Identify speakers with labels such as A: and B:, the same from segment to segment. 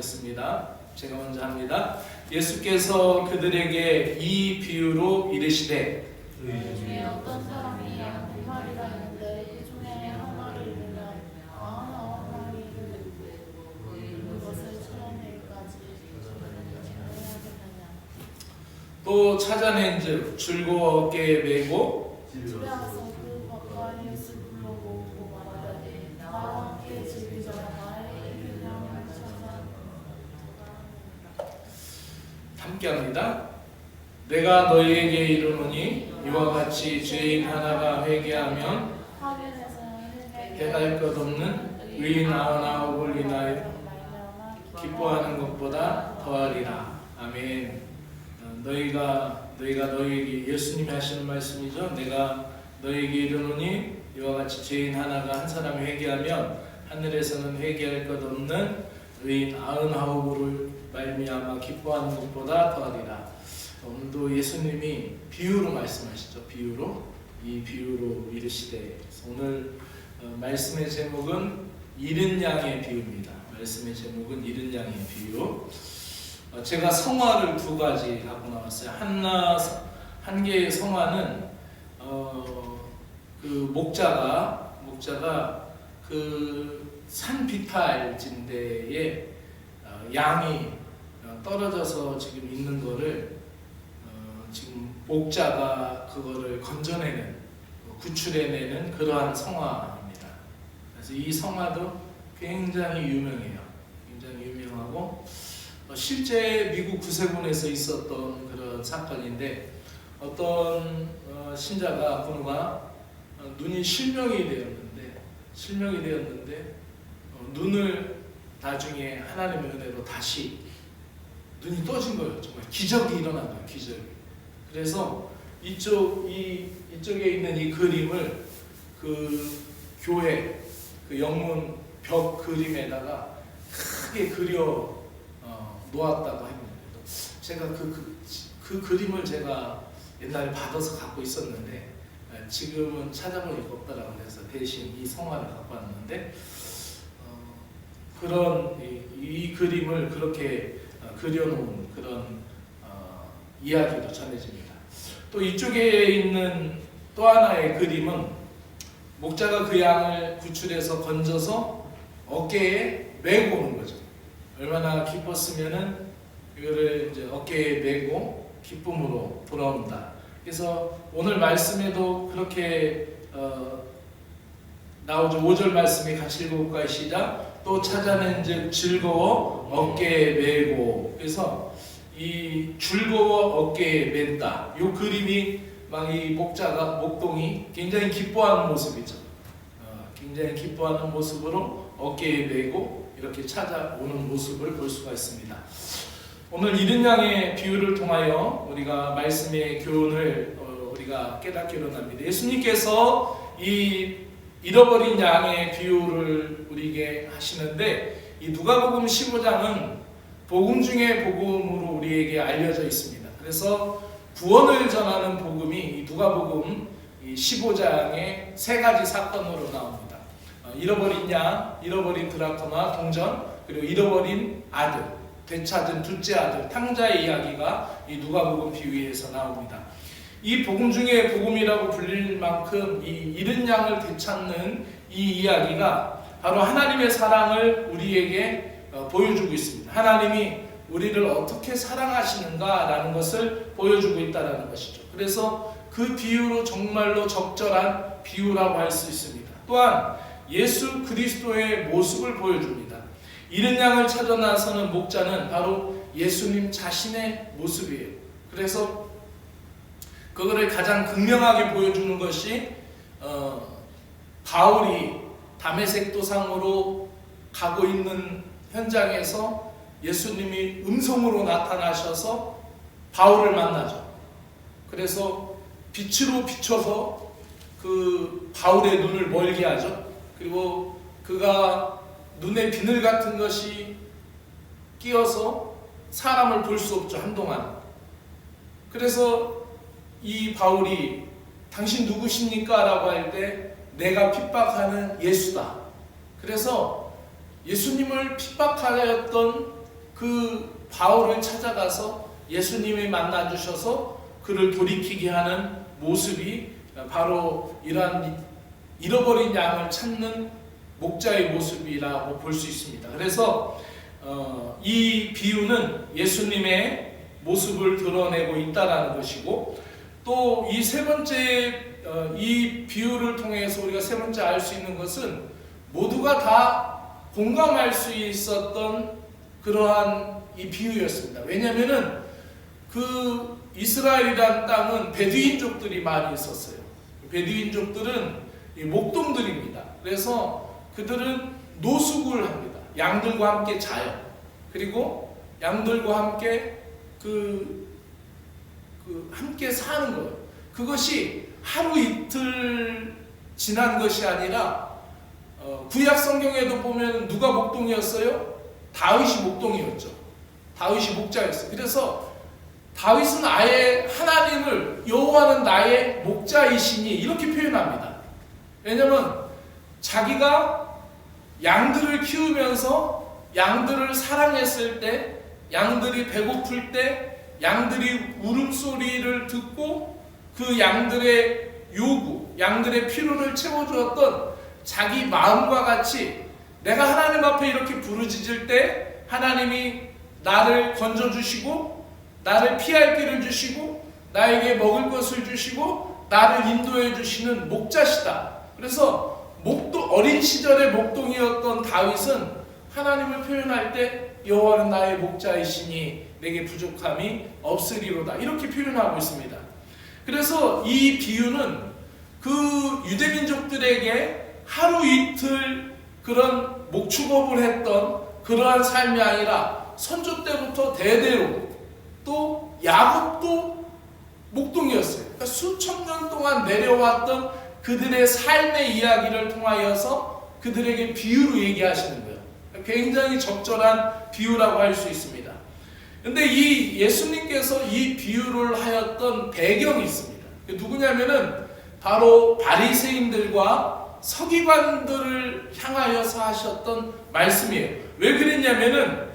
A: 하겠습니다. 제가 먼저 합니다. 예수께서 그들에게 이 비유로 이르시되
B: 중에 어떤 사람이 양두 마리가 있는데 그 중에 하나를 잃으면 아흔 아홉 마리를 잃은 것을 찾아내기까지 해야겠느냐
A: 또 찾아낸 즉 즐거워 어깨에 메고
B: 집에 와서 그 가까이 예수 불러보고 말하되 나와 함께 즐기자 나의 잃은 양을 찾아
A: 함께합니다. 내가 너희에게 이르노니 이와 같이 죄인 하나가 회개하면 해갈 것 없는 의인 아흔아홉을 인하여 기뻐하는 것보다 더하리라. 아멘. 어, 너희가 너희가 너희에게 예수님이 하시는 말씀이죠. 내가 너희에게 이르노니 이와 같이 죄인 하나가 한 사람이 회개하면 하늘에서는 회개할 것 없는 의인 아흔아홉을 말미암아 기뻐하는 것보다 더하리라. 오늘도 예수님이 비유로 말씀하시죠. 비유로 이 비유로 이르시되 오늘 어, 말씀의 제목은 잃은 양의 비유입니다. 말씀의 제목은 잃은 양의 비유. 어, 제가 성화를 두 가지 갖고 나왔어요. 하나 한 개의 성화는 어, 그 목자가 목자가 그 산 비탈 진대에 어, 양이 어, 떨어져서 지금 있는 거를 어, 지금 목자가 그거를 건져내는 어, 구출해내는 그러한 성화입니다. 그래서 이 성화도 굉장히 유명해요. 굉장히 유명하고 어, 실제 미국 구세군에서 있었던 그런 사건인데 어떤 어, 신자가 군우가 어, 눈이 실명이 되었는데 실명이 되었는데 어, 눈을 나중에 하나님의 은혜로 다시 눈이 떠진 거예요. 정말 기적이 일어난 거예요. 기적이. 그래서 이쪽 이 이쪽에 있는 이 그림을 그 교회 그 영문 벽 그림에다가 크게 그려 어, 놓았다고 합니다. 제가 그, 그, 그 그림을 제가 옛날에 받아서 갖고 있었는데 어, 지금은 찾아보니까 없더라고요. 그래서 대신 이 성화를 갖고 왔는데 어, 그런 이, 이 그림을 그렇게 어, 그려놓은 그런 어, 이야기도 전해집니다. 또 이쪽에 있는 또 하나의 그림은 목자가 그 양을 구출해서 건져서 어깨에 메고 오는 거죠. 얼마나 기뻤으면은 이거를 이제 어깨에 메고 기쁨으로 돌아온다. 그래서 오늘 말씀에도 그렇게 어, 나오죠. 5절 말씀이 같이 읽어볼까요? 시작. 또 찾아낸 즉 즐거워 어깨에 메고. 그래서 이 즐거워 어깨에 맨다. 이 그림이 막 이 목자가 목동이 굉장히 기뻐하는 모습이죠. 어, 굉장히 기뻐하는 모습으로 어깨에 메고 이렇게 찾아오는 모습을 볼 수가 있습니다. 오늘 이른 양의 비유를 통하여 우리가 말씀의 교훈을 어, 우리가 깨닫기로 합니다. 예수님께서 이 잃어버린 양의 비유를 우리에게 하시는데 이 누가복음 15장은 복음 중에 복음으로 우리에게 알려져 있습니다. 그래서 구원을 전하는 복음이 이 누가복음 이 15장의 세 가지 사건으로 나옵니다. 어, 잃어버린 양, 잃어버린 드라크마, 동전, 그리고 잃어버린 아들, 되찾은 둘째 아들, 탕자의 이야기가 이 누가복음 비유에서 나옵니다. 이 복음 중에 복음이라고 불릴 만큼 이 잃은 양을 되찾는 이 이야기가 바로 하나님의 사랑을 우리에게 어, 보여주고 있습니다. 하나님이 우리를 어떻게 사랑하시는가라는 것을 보여주고 있다는 것이죠. 그래서 그 비유로 정말로 적절한 비유라고 할 수 있습니다. 또한 예수 그리스도의 모습을 보여줍니다. 잃은 양을 찾아 나서는 목자는 바로 예수님 자신의 모습이에요. 그래서 그거를 가장 극명하게 보여주는 것이 어, 바울이 담에색 도상으로 가고 있는 현장에서 예수님이 음성으로 나타나셔서 바울을 만나죠. 그래서 빛으로 비춰서 그 바울의 눈을 멀게 하죠. 그리고 그가 눈에 비늘 같은 것이 끼어서 사람을 볼 수 없죠, 한동안. 그래서 이 바울이 당신 누구십니까? 라고 할 때 내가 핍박하는 예수다. 그래서 예수님을 핍박하였던 그 바울을 찾아가서 예수님이 만나 주셔서 그를 돌이키게 하는 모습이 바로 이러한 잃어버린 양을 찾는 목자의 모습이라고 볼 수 있습니다. 그래서 어, 이 비유는 예수님의 모습을 드러내고 있다라는 것이고 또 이 세 번째 어, 이 비유를 통해서 우리가 세 번째 알 수 있는 것은 모두가 다 공감할 수 있었던 그러한 이 비유였습니다. 왜냐하면은 그 이스라엘이라는 땅은 베두인족들이 많이 있었어요. 베두인족들은 이 목동들입니다. 그래서 그들은 노숙을 합니다. 양들과 함께 자요. 그리고 양들과 함께 그, 그 함께 사는 거예요. 그것이 하루 이틀 지난 것이 아니라 어, 구약 성경에도 보면 누가 목동이었어요? 다윗이 목동이었죠. 다윗이 목자였어요. 그래서 다윗은 아예 하나님을 여호와는 나의 목자이시니 이렇게 표현합니다. 왜냐면 자기가 양들을 키우면서 양들을 사랑했을 때 양들이 배고플 때 양들이 울음소리를 듣고 그 양들의 요구, 양들의 필요를 채워주었던 자기 마음과 같이 내가 하나님 앞에 이렇게 부르짖을 때 하나님이 나를 건져주시고 나를 피할 길을 주시고 나에게 먹을 것을 주시고 나를 인도해 주시는 목자시다. 그래서 목도 어린 시절의 목동이었던 다윗은 하나님을 표현할 때 여호와는 나의 목자이시니 내게 부족함이 없으리로다 이렇게 표현하고 있습니다. 그래서 이 비유는 그 유대 민족들에게 하루 이틀 그런 목축업을 했던 그러한 삶이 아니라 선조 때부터 대대로 또 야곱도 목동이었어요. 그러니까 수천 년 동안 내려왔던 그들의 삶의 이야기를 통하여서 그들에게 비유로 얘기하시는 거예요. 굉장히 적절한 비유라고 할 수 있습니다. 근데 이 예수님께서 이 비유를 하였던 배경이 있습니다. 그 누구냐면은 바로 바리새인들과 서기관들을 향하여서 하셨던 말씀이에요. 왜 그랬냐면은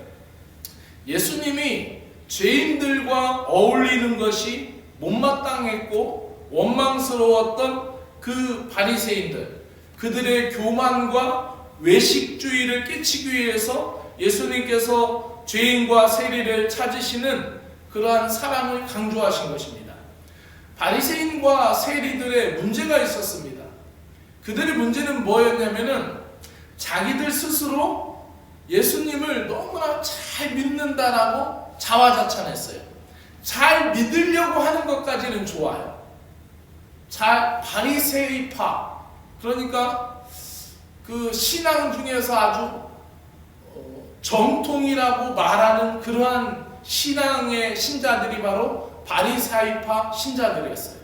A: 예수님이 죄인들과 어울리는 것이 못마땅했고 원망스러웠던 그 바리새인들 그들의 교만과 외식주의를 깨치기 위해서 예수님께서 죄인과 세리를 찾으시는 그러한 사랑을 강조하신 것입니다. 바리새인과 세리들의 문제가 있었습니다. 그들의 문제는 뭐였냐면은 자기들 스스로 예수님을 너무나 잘 믿는다라고 자화자찬했어요. 잘 믿으려고 하는 것까지는 좋아요. 잘 바리새이파 그러니까 그 신앙 중에서 아주 어, 정통이라고 말하는 그러한 신앙의 신자들이 바로 바리사이파 신자들이었어요.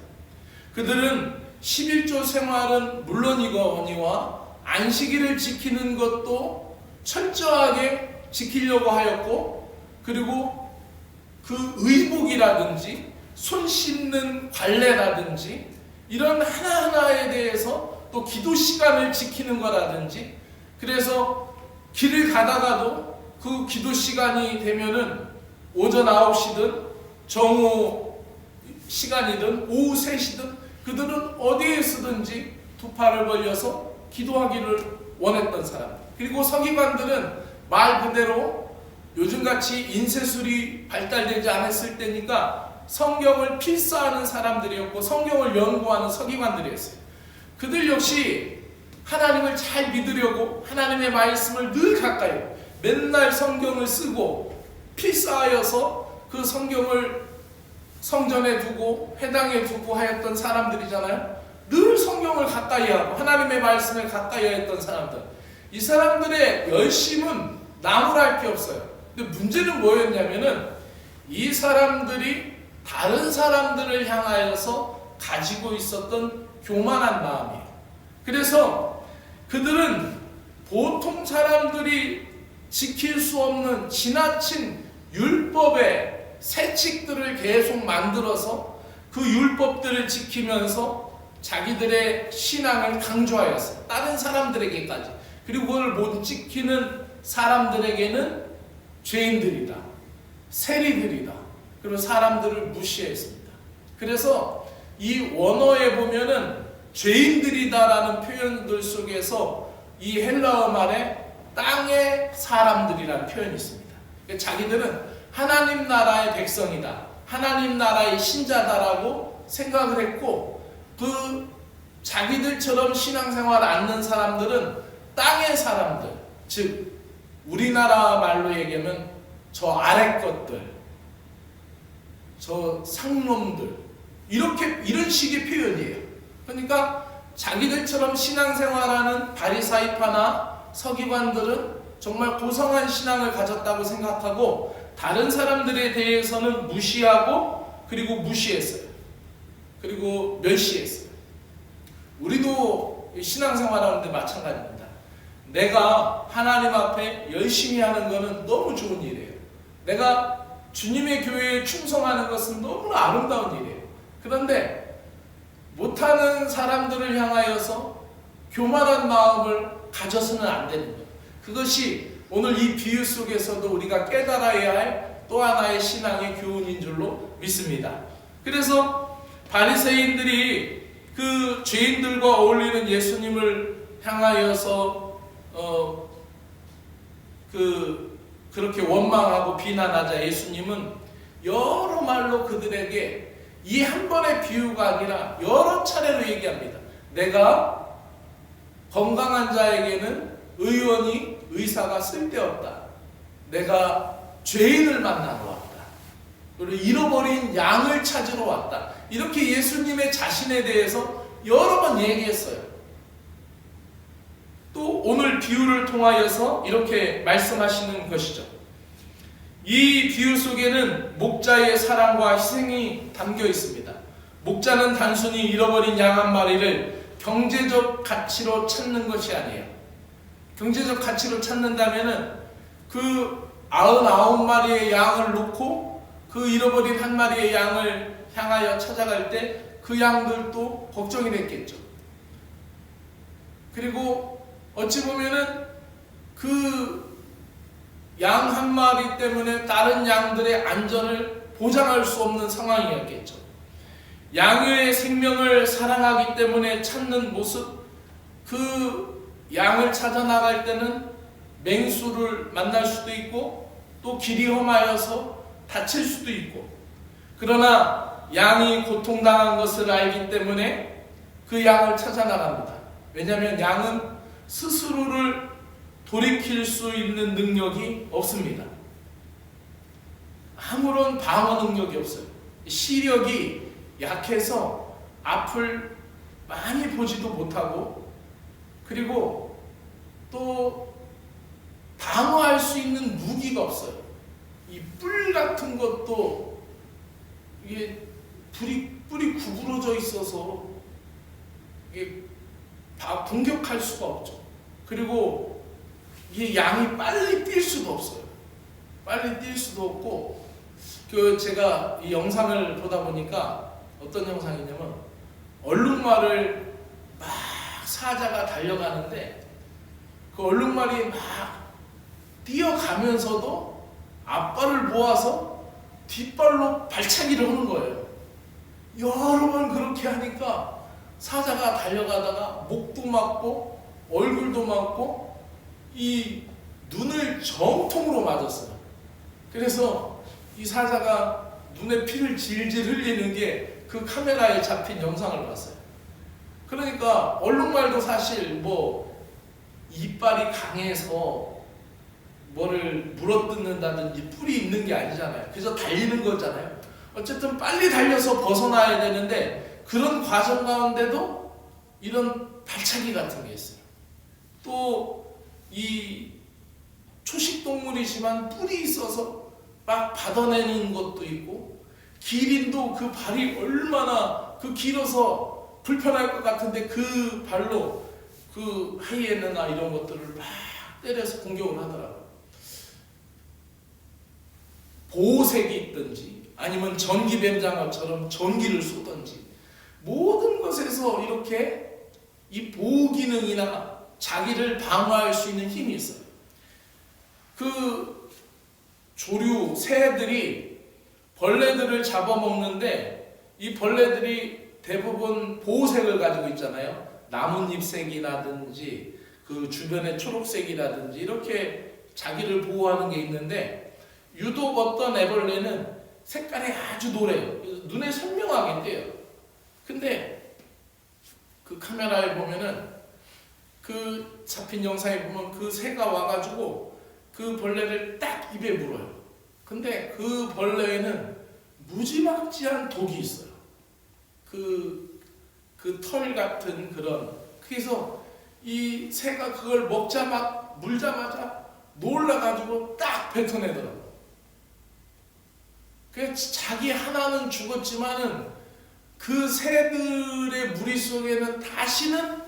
A: 그들은 11조 생활은 물론이거니와 안식일을 지키는 것도 철저하게 지키려고 하였고 그리고 그 의복이라든지 손 씻는 관례라든지 이런 하나하나에 대해서 또 기도 시간을 지키는 거라든지 그래서 길을 가다가도 그 기도 시간이 되면은 오전 9시든 정오 시간이든 오후 3시든 그들은 어디에 쓰든지 두 팔을 벌려서 기도하기를 원했던 사람. 그리고 서기관들은 말 그대로 요즘같이 인쇄술이 발달되지 않았을 때니까 성경을 필사하는 사람들이었고 성경을 연구하는 서기관들이었어요. 그들 역시 하나님을 잘 믿으려고 하나님의 말씀을 늘 가까이 맨날 성경을 쓰고 필사하여서 그 성경을 성전에 두고 회당에 두고 하였던 사람들이잖아요. 늘 성경을 가까이 하고 하나님의 말씀을 가까이 했던 사람들. 이 사람들의 열심은 나무랄 게 없어요. 근데 문제는 뭐였냐면은 이 사람들이 다른 사람들을 향하여서 가지고 있었던 교만한 마음이에요. 그래서 그들은 보통 사람들이 지킬 수 없는 지나친 율법의 세칙들을 계속 만들어서 그 율법들을 지키면서 자기들의 신앙을 강조하였어요. 다른 사람들에게까지. 그리고 그걸 못 지키는 사람들에게는 죄인들이다. 세리들이다. 그리고 사람들을 무시했습니다. 그래서 이 원어에 보면은 죄인들이다라는 표현들 속에서 이 헬라어 말에 땅의 사람들이라는 표현이 있습니다. 그러니까 자기들은 하나님 나라의 백성이다. 하나님 나라의 신자다라고 생각을 했고 그 자기들처럼 신앙생활 않는 사람들은 땅의 사람들, 즉 우리나라 말로 얘기하면 저 아래 것들, 저 상놈들 이렇게 이런 식의 표현이에요. 그러니까 자기들처럼 신앙생활하는 바리사이파나 서기관들은 정말 고성한 신앙을 가졌다고 생각하고 다른 사람들에 대해서는 무시하고 그리고 무시했어요. 그리고 멸시했어요. 우리도 신앙생활하는데 마찬가지입니다. 내가 하나님 앞에 열심히 하는 것은 너무 좋은 일이에요. 내가 주님의 교회에 충성하는 것은 너무 아름다운 일이에요. 그런데 못하는 사람들을 향하여서 교만한 마음을 가져서는 안 되는 거예요. 그것이 오늘 이 비유 속에서도 우리가 깨달아야 할 또 하나의 신앙의 교훈인 줄로 믿습니다. 그래서 바리새인들이 그 죄인들과 어울리는 예수님을 향하여서 어, 그 그렇게 원망하고 비난하자 예수님은 여러 말로 그들에게 이 한 번의 비유가 아니라 여러 차례로 얘기합니다. 내가 건강한 자에게는 의원이 의사가 쓸데없다. 내가 죄인을 만나러 왔다. 그리고 잃어버린 양을 찾으러 왔다. 이렇게 예수님의 자신에 대해서 여러 번 얘기했어요. 또 오늘 비유를 통하여서 이렇게 말씀하시는 것이죠. 이 비유 속에는 목자의 사랑과 희생이 담겨 있습니다. 목자는 단순히 잃어버린 양 한 마리를 경제적 가치로 찾는 것이 아니에요. 경제적 가치로 찾는다면은 그 99마리의 양을 놓고 그 잃어버린 한 마리의 양을 향하여 찾아갈 때 그 양들도 걱정이 됐겠죠. 그리고 어찌 보면은 그 양 한 마리 때문에 다른 양들의 안전을 보장할 수 없는 상황이었겠죠. 양의 생명을 사랑하기 때문에 찾는 모습, 그 양을 찾아 나갈 때는 맹수를 만날 수도 있고 또 길이 험하여서 다칠 수도 있고 그러나 양이 고통당한 것을 알기 때문에 그 양을 찾아 나갑니다. 왜냐하면 양은 스스로를 돌이킬 수 있는 능력이 없습니다. 아무런 방어 능력이 없어요. 시력이 약해서 앞을 많이 보지도 못하고 그리고 또 방어할 수 있는 무기가 없어요. 이 뿔 같은 것도 이게 불이 뿔이 구부러져 있어서 이게 다 공격할 수가 없죠. 그리고 이 양이 빨리 뛸 수도 없어요. 빨리 뛸 수도 없고 그 제가 이 영상을 보다 보니까 어떤 영상이냐면 얼룩말을 막 사자가 달려가는데 그 얼룩말이 막 뛰어가면서도 앞발을 모아서 뒷발로 발차기를 하는 거예요. 여러 번 그렇게 하니까 사자가 달려가다가 목도 맞고 얼굴도 맞고 이 눈을 정통으로 맞았어요. 그래서 이 사자가 눈에 피를 질질 흘리는 게 그 카메라에 잡힌 영상을 봤어요. 그러니까 얼룩말도 사실 뭐 이빨이 강해서 뭐를 물어뜯는다든지 뿔이 있는 게 아니잖아요. 그래서 달리는 거잖아요. 어쨌든 빨리 달려서 벗어나야 되는데 그런 과정 가운데도 이런 발차기 같은 게 있어요. 또 이 초식 동물이지만 뿔이 있어서 막 받아내는 것도 있고 기린도 그 발이 얼마나 그 길어서 불편할 것 같은데 그 발로 그 하이에나나 이런 것들을 막 때려서 공격을 하더라고요. 보호색이 있든지 아니면 전기뱀장어처럼 전기를 쏘든지 모든 것에서 이렇게 이 보호 기능이나 자기를 방어할 수 있는 힘이 있어요. 그 조류 새들이 벌레들을 잡아먹는데 이 벌레들이 대부분 보호색을 가지고 있잖아요. 나뭇잎색이라든지 그 주변의 초록색이라든지 이렇게 자기를 보호하는 게 있는데 유독 어떤 애벌레는 색깔이 아주 노래요. 눈에 선명하게 띄어요. 근데 그 카메라에 보면은 그 잡힌 영상에 보면 그 새가 와가지고 그 벌레를 딱 입에 물어요. 근데 그 벌레에는 무지막지한 독이 있어요. 그, 그 털 같은 그런. 그래서 이 새가 그걸 먹자마, 물자마자 놀라가지고 딱 뱉어내더라고. 그래서 자기 하나는 죽었지만은 그 새들의 무리 속에는 다시는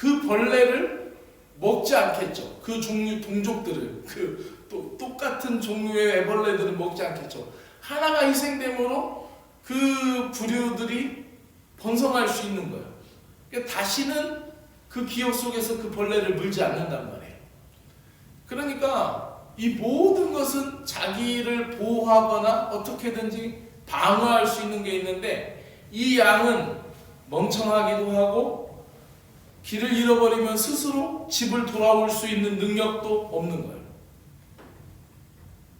A: 그 벌레를 먹지 않겠죠. 그 종류 동족들을 그 또 똑같은 종류의 애벌레들을 먹지 않겠죠. 하나가 희생됨으로 그 부류들이 번성할 수 있는 거예요. 그러니까 다시는 그 기억 속에서 그 벌레를 물지 않는단 말이에요. 그러니까 이 모든 것은 자기를 보호하거나 어떻게든지 방어할 수 있는 게 있는데 이 양은 멍청하기도 하고 길을 잃어버리면 스스로 집을 돌아올 수 있는 능력도 없는 거예요.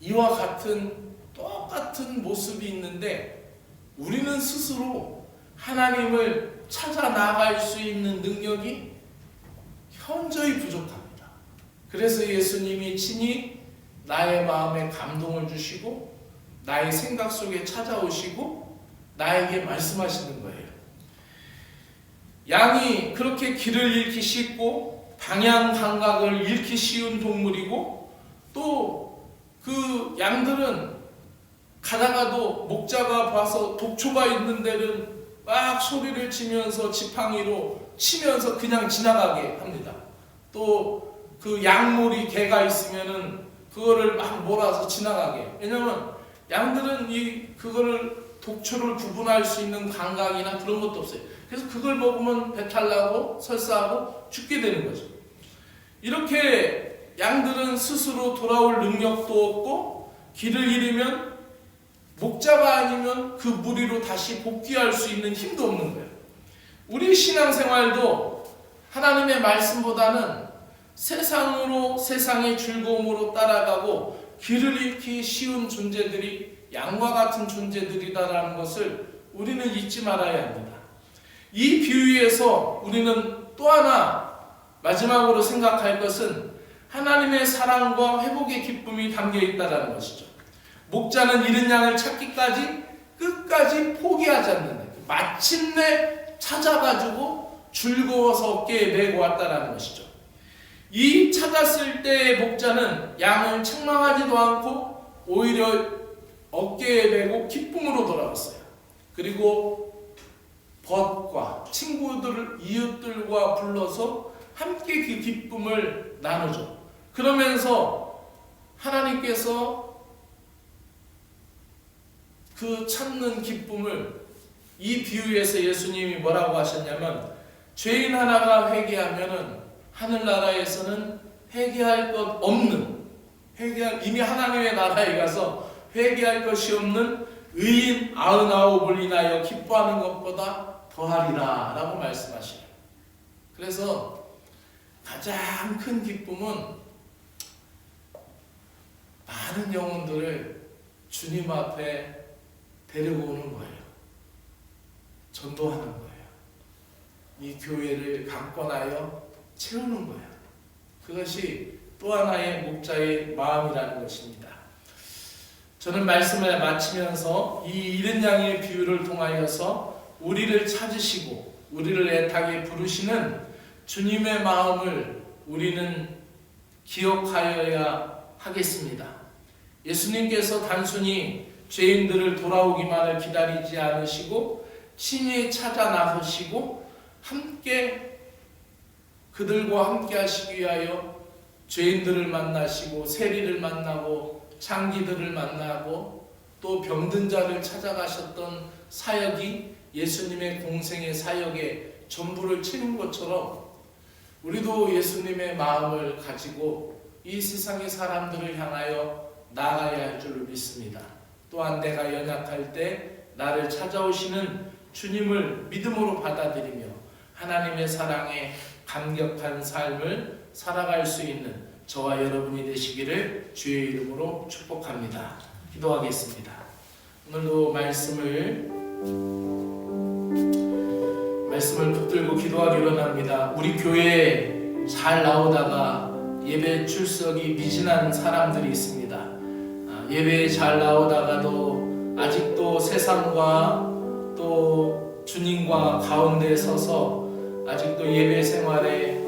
A: 이와 같은 똑같은 모습이 있는데 우리는 스스로 하나님을 찾아 나갈 수 있는 능력이 현저히 부족합니다. 그래서 예수님이 친히 나의 마음에 감동을 주시고 나의 생각 속에 찾아오시고 나에게 말씀하시는. 양이 그렇게 길을 잃기 쉽고 방향 감각을 잃기 쉬운 동물이고 또 그 양들은 가다가도 목자가 봐서 독초가 있는 데는 막 소리를 치면서 지팡이로 치면서 그냥 지나가게 합니다. 또 그 양몰이 개가 있으면은 그거를 막 몰아서 지나가게. 왜냐면 양들은 이 그거를 독초를 구분할 수 있는 감각이나 그런 것도 없어요. 그래서 그걸 먹으면 배탈 나고 설사하고 죽게 되는 거죠. 이렇게 양들은 스스로 돌아올 능력도 없고 길을 잃으면 목자가 아니면 그 무리로 다시 복귀할 수 있는 힘도 없는 거예요. 우리 신앙생활도 하나님의 말씀보다는 세상으로 세상의 즐거움으로 따라가고 길을 잃기 쉬운 존재들이 양과 같은 존재들이다라는 것을 우리는 잊지 말아야 합니다. 이 비유에서 우리는 또 하나 마지막으로 생각할 것은 하나님의 사랑과 회복의 기쁨이 담겨 있다라는 것이죠. 목자는 잃은 양을 찾기까지 끝까지 포기하지 않는다. 마침내 찾아가지고 즐거워서 어깨에 메고 왔다라는 것이죠. 이 찾았을 때의 목자는 양을 책망하지도 않고 오히려 어깨에 메고 기쁨으로 돌아왔어요. 그리고 벗과 친구들을 이웃들과 불러서 함께 그 기쁨을 나누죠. 그러면서 하나님께서 그 찾는 기쁨을 이 비유에서 예수님이 뭐라고 하셨냐면 죄인 하나가 회개하면은 하늘나라에서는 회개할 것 없는 회개할 이미 하나님의 나라에 가서 회개할 것이 없는 의인 아흔아홉을 인하여 기뻐하는 것보다 더하리라 라고 말씀하시요 그래서 가장 큰 기쁨은 많은 영혼들을 주님 앞에 데리고 오는 거예요. 전도하는 거예요. 이 교회를 강권하여 채우는 거예요. 그것이 또 하나의 목자의 마음이라는 것입니다. 저는 말씀을 마치면서 이 잃은 양의 비유를 통하여서 우리를 찾으시고 우리를 애타게 부르시는 주님의 마음을 우리는 기억하여야 하겠습니다. 예수님께서 단순히 죄인들을 돌아오기만을 기다리지 않으시고 친히 찾아 나서시고 함께 그들과 함께 하시기 위하여 죄인들을 만나시고 세리를 만나고 창기들을 만나고 또 병든 자를 찾아가셨던 사역이 예수님의 공생의 사역에 전부를 채운 것처럼 우리도 예수님의 마음을 가지고 이 세상의 사람들을 향하여 나아가야 할 줄로 믿습니다. 또한 내가 연약할 때 나를 찾아오시는 주님을 믿음으로 받아들이며 하나님의 사랑에 감격한 삶을 살아갈 수 있는 저와 여러분이 되시기를 주의 이름으로 축복합니다. 기도하겠습니다. 오늘도 말씀을 말씀을 붙들고 기도하기로 합니다. 우리 교회에 잘 나오다가 예배 출석이 미진한 사람들이 있습니다. 아, 예배에 잘 나오다가도 아직도 세상과 또 주님과 가운데 서서 아직도 예배 생활에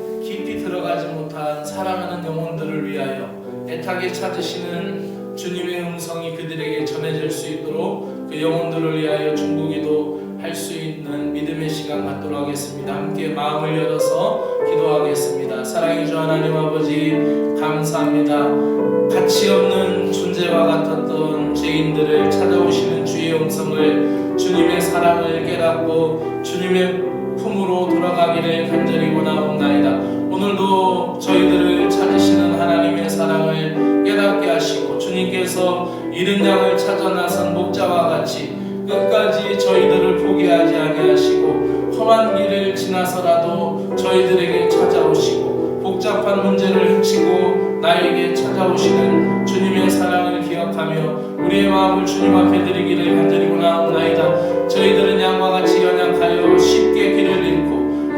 A: 깊이 들어가지 못한 사랑하는 영혼들을 위하여 애타게 찾으시는 주님의 음성이 그들에게 전해질 수 있도록 그 영혼들을 위하여 중보기도 할 수 있는 믿음의 시간 갖도록 하겠습니다. 함께 마음을 열어서 기도하겠습니다. 사랑의 주 하나님 아버지 감사합니다. 가치 없는 존재와 같았던 죄인들을 찾아오시는 주의 음성을 주님의 사랑을 깨닫고 주님의 품으로 돌아가기를 간절히 원하옵나이다. 오늘도 저희들을 찾으시는 하나님의 사랑을 깨닫게 하시고 주님께서 이른 양을 찾아 나선 목자와 같이 끝까지 저희들을 포기하지 아니하시고 험한 길을 지나서라도 저희들에게 찾아오시고 복잡한 문제를 헤치고 나에게 찾아오시는 주님의 사랑을 기억하며 우리의 마음을 주님 앞에 드리기를 간절히 원하옵나이다. 저희들은 양과 같이 연약하여 쉽게 길을 잃고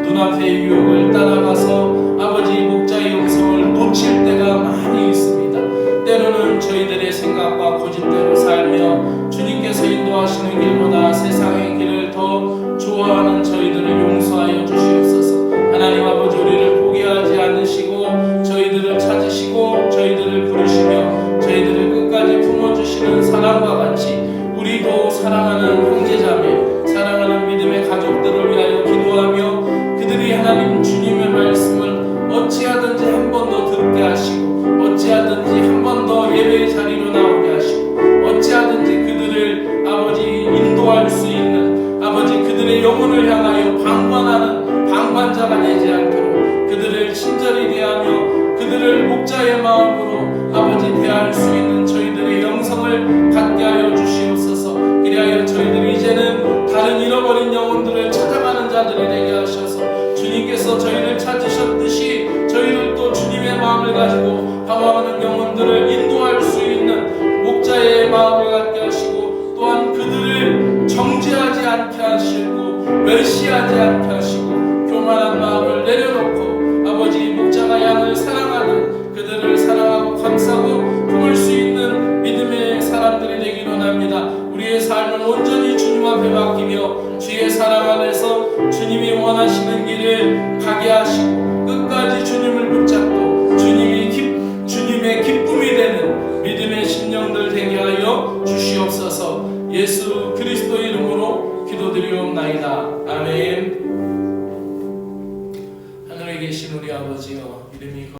A: 눈앞의 유혹을 따라가서 아버지 목자의 음성을 놓칠 때가 많이 있습니다. 때로는 저희들의 생각과 고집대로 살며 주님께서 인도하시는 길보다 세상의 길을 더 좋아하는 저희들을 용서하여 주시옵소서. 하나님 아버지 우리를 포기하지 않으시고 저희들을 찾으시고 저희들을 부르시며 저희들을 끝까지 품어주시는 사랑과 같이 우리도 사랑하는 방황하는 영혼들을